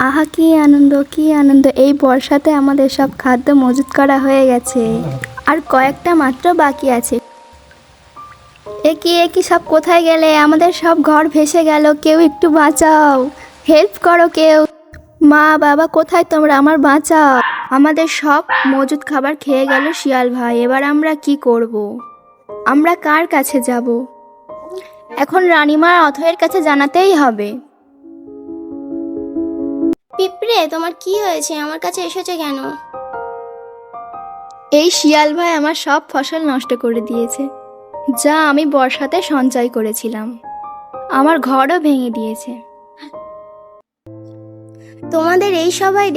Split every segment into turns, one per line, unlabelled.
আহা, কি আনন্দ কি আনন্দ। এই বর্ষাতে আমাদের সব খাদ্য মজুত করা হয়ে গেছে। আর কয়েকটা মাত্র বাকি আছে। এ কি এ কি, সব কোথায় গেলে? আমাদের সব ঘর ভেসে গেল। কেউ একটু বাঁচাও। হেল্প করো কেউ। মা, বাবা, কোথায় তোমরা? আমার বাঁচাও। আমাদের সব মজুদ খাবার খেয়ে গেল শিয়াল ভাই। এবার আমরা কি করব। আমরা কার কাছে যাব? এখন রানীমার অথয়ের কাছে জানাতেই হবে।
পিঁপড়ে তোমার কি হয়েছে? আমার কাছে এসেছে কেন?
এই শিয়াল ভাই আমার সব ফসল নষ্ট করে দিয়েছে যা আমি বর্ষাতে সঞ্চয় করেছিলাম। আমার ঘরও ভেঙে দিয়েছে।
তোমাদের এই সবাই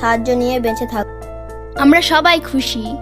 সাহায্য নিয়ে বেঁচে থাক।
আমরা সবাই খুশি।